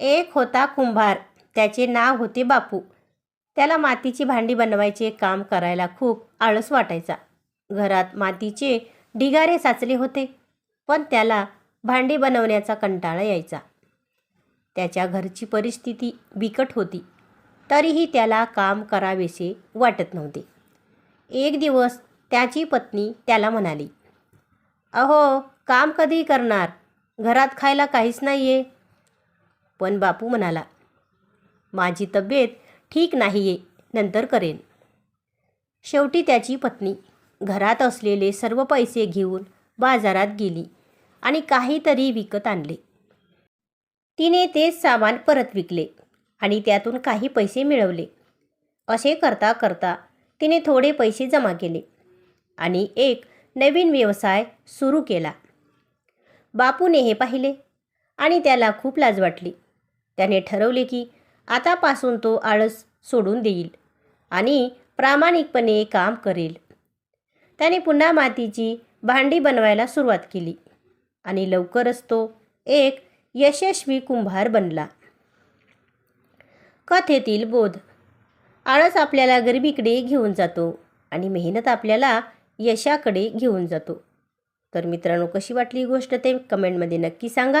एक होता कुंभार. त्याचे नाव होते बापू. त्याला मातीची भांडी बनवायचे काम करायला खूप आळस वाटायचा. घरात मातीचे ढिगारे साचले होते पण त्याला भांडी बनवण्याचा कंटाळा यायचा. त्याच्या घरची परिस्थिती बिकट होती. तरीही त्याला काम करावेसे वाटत नव्हते. एक दिवस त्याची पत्नी त्याला म्हणाली अहो काम कधी करणार? घरात खायला काहीच नाही आहे पण बापू म्हणाला माझी तब्येत ठीक नाही आहे नंतर करेन. शेवटी त्याची पत्नी घरात असलेले सर्व पैसे घेऊन बाजारात गेली आणि काहीतरी विकत आणले. तिने तेच सामान परत विकले आणि त्यातून काही पैसे मिळवले. असे करता करता तिने थोडे पैसे जमा केले आणि एक नवीन व्यवसाय सुरू केला. बापूने हे पाहिले आणि त्याला खूप लाज वाटली. त्याने ठरवले की आतापासून तो आळस सोडून देईल आणि प्रामाणिकपणे काम करेल. त्याने पुन्हा मातीची भांडी बनवायला सुरुवात केली आणि लवकरच तो एक यशस्वी कुंभार बनला. कथेतील बोध. आळस आपल्याला गरिबीकडे घेऊन जातो आणि मेहनत आपल्याला यशाकडे घेऊन जातो. तर मित्रांनो कशी वाटली ही गोष्ट ते कमेंटमध्ये नक्की सांगा.